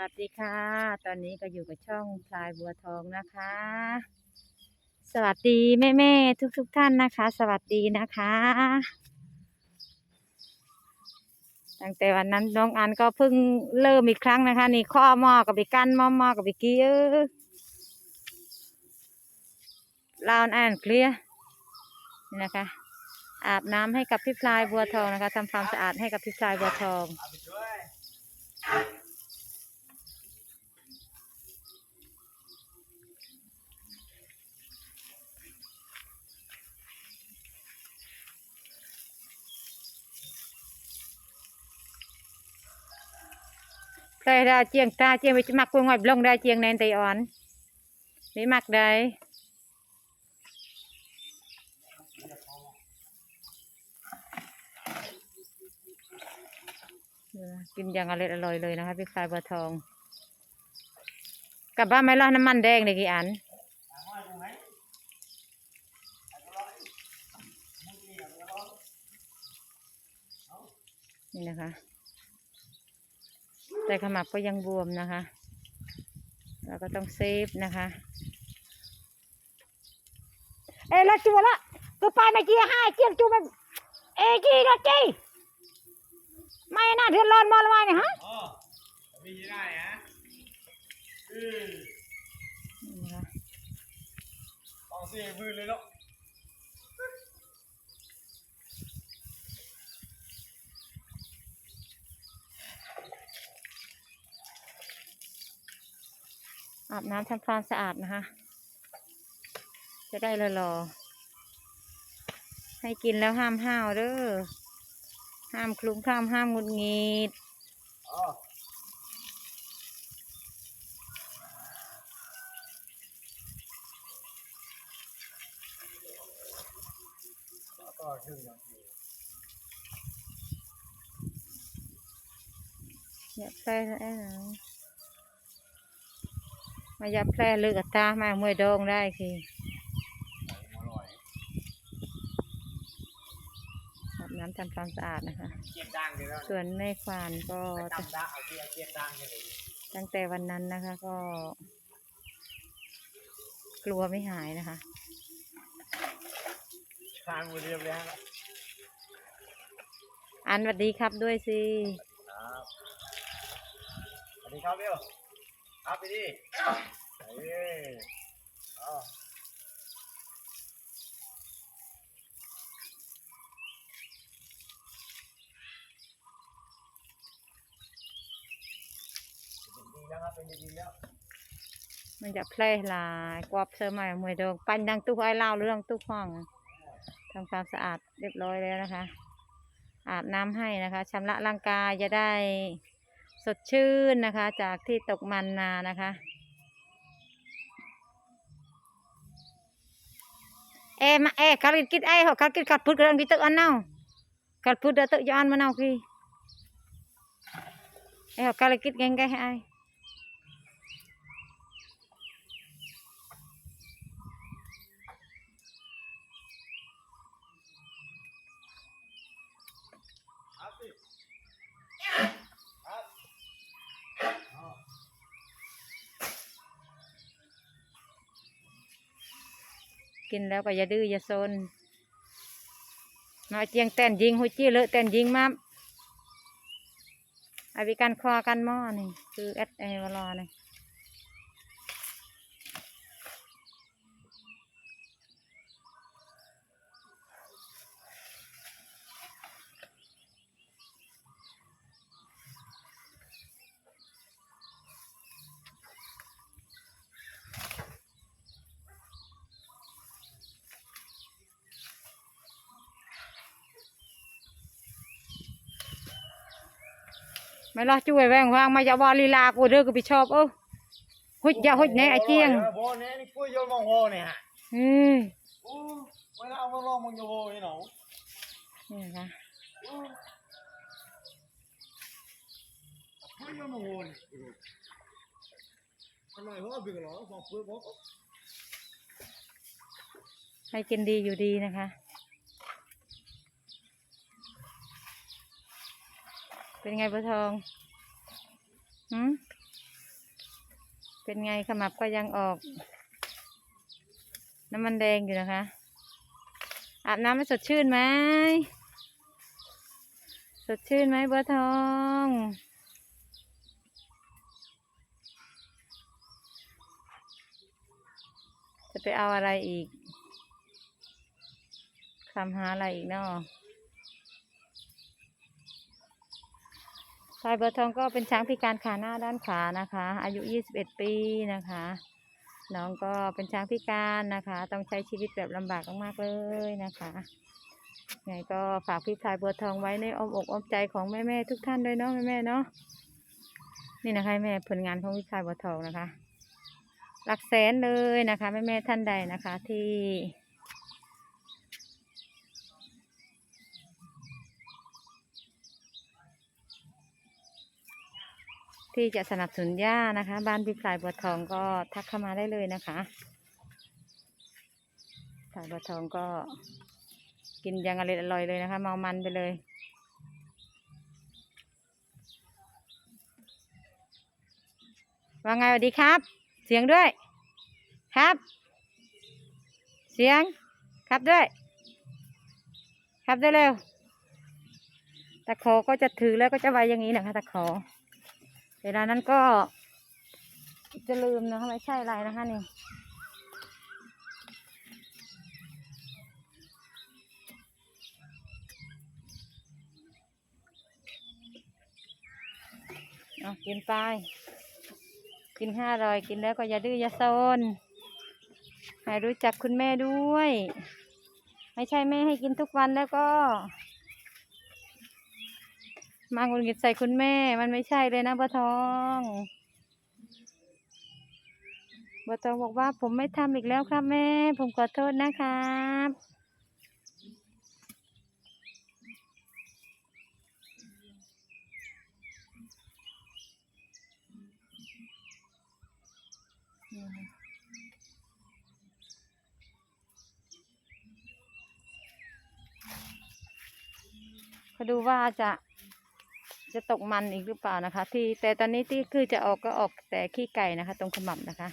วัสดีค่ะ ตอนนี้ก็อยู่กับช่องพลายบัวทองนะคะ สวัสดีแม่แม่ทุกทุกๆท่านนะคะ สวัสดีนะคะ ตั้งแต่วันนั้นน้องอันก็เพิ่งเริ่มอีกครั้งนะคะ นี่ข้อหม้อกับอีกกันหม้อหม้อกับอีกกี้เออลาวแอนเคลียร์นี่นะคะ อาบน้ำให้กับพี่พลายบัวทองนะคะทำความสะอาดให้กับพี่พลายบัวทอง ใครได้เจียงตาเจียงไปจะมักกุ้งหอยลงได้เจียงแนนไตอ่อนไม่มักได้กินอย่างอร่อยอร่อยเลยนะคะพี่คายบัวทองกลับบ้านไหมล่ะน้ำมันแดงเลยกี่อันนี่นะคะ แต่ขมับก็ยังบวมนะคะ เราก็ต้องเซฟนะคะ เอ้ยละจัวละก็ไปมาเจียให้เจียงจูมันเอ้ยจีละจีไม่น่าเถื่อนร้อนมอละไว้เนี่ยฮะอ๋อมีที่ได้ฮะอือนี่นะคะต้องเสียพื้นเลยเนาะ อาบน้ำทำความสะอาดนะคะ จะได้รอๆให้กินแล้วห้ามห้าวเด้อห้ามคลุ้มข้ามห้ามงุดงิดอ๋อก็ครึ่งนาทีอย่าแพร่ไอ้หนัง มาอย่าแพร่เลือกบตามามวยดองได้คืออร่อยอาบน้ำทำความสะอาดนะคะเกียดดังเลยเนาะส่วนแม่ควานก็ตำดาเอาเกียดเกียดดังเลยตั้งแต่วันนั้นนะคะ ก็ กลัวไม่หายนะคะทางมือเรียบแล้วอันสวัสดีครับด้วยสิครับสวัสดีครับเบล ครับไปดิเอ้ยอ๋อดีแล้วครับเป็นดีแล้ว มันจะแพร่หลายกวอบเสอใหม่มวยดองปั้นดังตู้ไอ้เล่าเรื่องตู้ห้องทำความสะอาดเรียบร้อยแล้วนะคะ อาบน้ำให้นะคะชำระร่างกายจะได้ สดชื่นนะคะ จากที่ตกมันมานะคะเอมาเอคาริกิดไอเหรอคาริกิดกัดพุดกระดังดิตึกอันเนากัดพุดเดตึกยอนมาเนาพี่เออคาริกิดเกงแกให้ไอ ครับสิครับอ๋อ กินแล้วก็อย่าดื้ออย่าโซนมาเจียงแตนยิงหุจี้เลอะแตนยิงมาอาวิกันคอกันหม้อนี่คือเอสไอวอลอนี่ ไม่รอช่วยแวงวางมาอย่าวาลีลากูเด้อกูไปชอบเออหุดอย่าหุดแน่ไอเจียงโบเนี่ยนี่ปุ้ยโยนมองโฮเนี่ยฮะเฮ้ยโอ้ไม่ได้เอามาลองมองโยโฮนี่หนูนี่นะคะปุ้ยโยนมองโฮนี่อร่อยเพราะว่าเบื่อหรอพอปุ้ยบอกให้กินดีอยู่ดีนะคะ เป็นไงบัวทองหืมเป็นไงขมับก็ยังออก น้ำมันแดงอยู่นะคะ อาบน้ำไม่สดชื่นไหม สดชื่นไหมบัวทองจะไปเอาอะไรอีกคำหาอะไรอีกเนาะ พลายเบัวทองก็เป็นช้างพิการขาหน้าด้านขวานะคะ อายุ 21 ปีนะคะ น้องก็เป็นช้างพิการนะคะ ต้องใช้ชีวิตแบบลำบากมากๆเลยนะคะไงก็ฝากพี่พลายเบัวทองไว้ในอ้อมอกอ้อมใจของแม่ๆทุกท่านด้วยเนาะแม่ๆเนาะนี่นะคะแม่ผลงานของพี่พลายเบัวทองนะคะ หลักแสนเลยนะคะแม่ๆท่านใดนะคะที่ ที่จะสนับสนุนย่านะคะ บ้านพี่พลายบัวทองก็ทักเข้ามาได้เลยนะคะพลายบัวทองก็กินยังอร่อยเลยนะคะ เมามันไปเลยว่าไงสวัสดีครับ เสียงด้วย ครับ เสียง ครับด้วย ครับด้วยเร็วตะขอก็จะถือแล้วก็จะไว้อย่างนี้นะคะตะขอ เวลานั้นก็จะลืมนะคะไม่ใช่อะไรนะคะนี่เอากินไป กินห้าอร่อยกินแล้วก็อย่าดื้ออย่าโซนให้รู้จักคุณแม่ด้วย ไม่ใช่แม่ให้กินทุกวันแล้วก็ มาหงุดหงิดใส่คุณแม่ มันไม่ใช่เลยนะบัวทองบัวทองบอกว่าผมไม่ทำอีกแล้วครับแม่ ผมขอโทษนะครับนี่นะเขาดูว่าจะ จะตกมันอีกหรือเปล่านะคะ ที่แต่ตอนนี้ที่คือจะออกก็ออกแต่ขี้ไก่นะคะ ตรงขมับนะคะ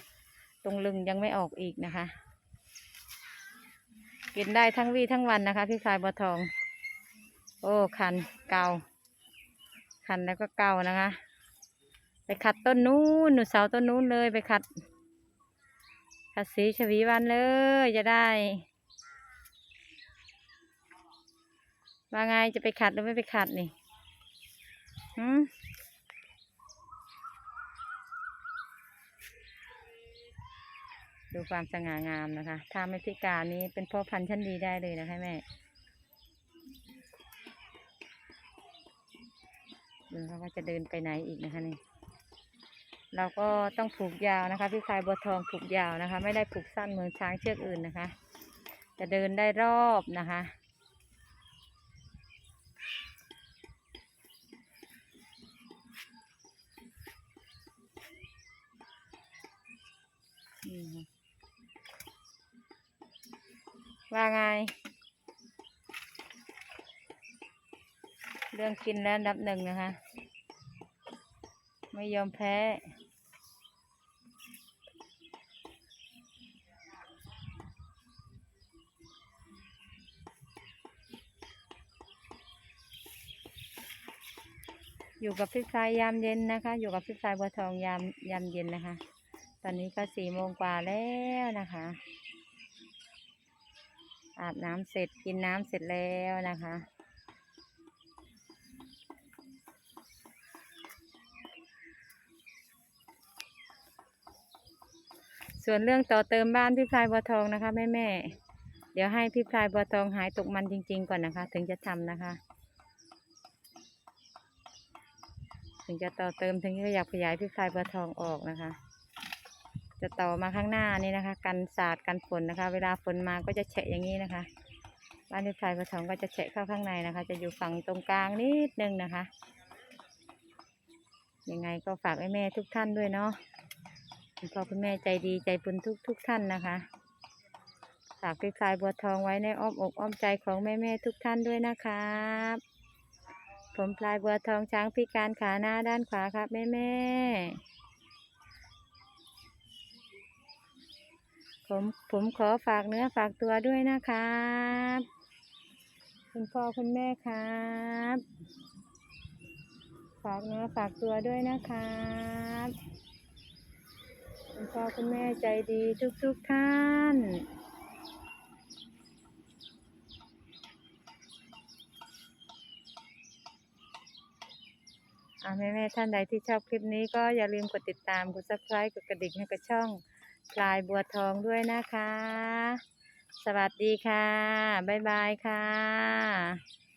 ตรงลึงยังไม่ออกอีกนะคะ กินได้ทั้งวี่ทั้งวันนะคะ พี่ชายบัวทอง โอ้คันเกาคันแล้วก็เกานะคะ ไปขัดต้นนู้นหนูเสาต้นนู้นเลยไปขัดขัดสีชวีวันเลยจะได้ว่าไงจะไปขัดหรือไม่ไปขัดนี่ หืมดูความสง่างามนะคะ ถ้าไม่พิการนี้เป็นพ่อพันธุ์ชั้นดีได้เลยนะคะแม่ ดูเขาว่าจะเดินไปไหนอีกนะคะนี่ เราก็ต้องผูกยาวนะคะ พี่ชายบัวทองผูกยาวนะคะ ไม่ได้ผูกสั้นเหมือนช้างเชือกอื่นนะคะ จะเดินได้รอบนะคะ ว่าไง เรื่องกินแล้วนดับหนึ่งนะคะ ไม่ยอมแพ้อยู่กับพี่ชายยามเย็นนะคะ อยู่กับพี่ชายบัวทองยามยามเย็นนะคะ ตอนนี้ก็สี่โมงกว่าแล้วนะคะ อาบน้ำเสร็จกินน้ำเสร็จแล้วนะคะ ส่วนเรื่องต่อเติมบ้านพี่พลายบัวทองนะคะแม่แม่ๆเดี๋ยวให้พี่พลายบัวทองหายตกมันจริง ๆ ก่อนนะคะ ถึงจะทำนะคะ ถึงจะต่อเติมถึงจะอยากขยายพี่พลายบัวทองออกนะคะ จะต่อมาข้างหน้านี่นะคะ กันสาดกันฝนนะคะ เวลาฝนมาก็จะแฉะอย่างนี้นะคะ บ้านพี่พลายบัวทองก็จะแฉะเข้าข้างในนะคะ จะอยู่ฝั่งตรงกลางนิดนึงนะคะยังไงก็ฝากแม่แม่ทุกท่านด้วยเนาะคุณพ่อคุณแม่ใจดีใจบุญทุกทุกท่านนะคะ ฝากพี่พลายบัวทองไว้ในอ้อมอกอ้อมใจของแม่แม่ๆทุกท่านด้วยนะครับผมพลายบัวทองช้างพิการขาหน้าด้านขวาครับแม่แม่ ผมผมขอฝากเนื้อฝากตัวด้วยนะครับ คุณพ่อคุณแม่ครับ ฝากเนื้อฝากตัวด้วยนะครับคุณพ่อคุณแม่ใจดีทุกๆทท่านอาแม่แม่ท่านใดที่ชอบคลิปนี้ก็อย่าลืมกดติดตาม กด subscribe กดกระดิ่งให้กับช่อง พลายบัวทองด้วยนะคะ สวัสดีค่ะ บ๊ายบายค่ะ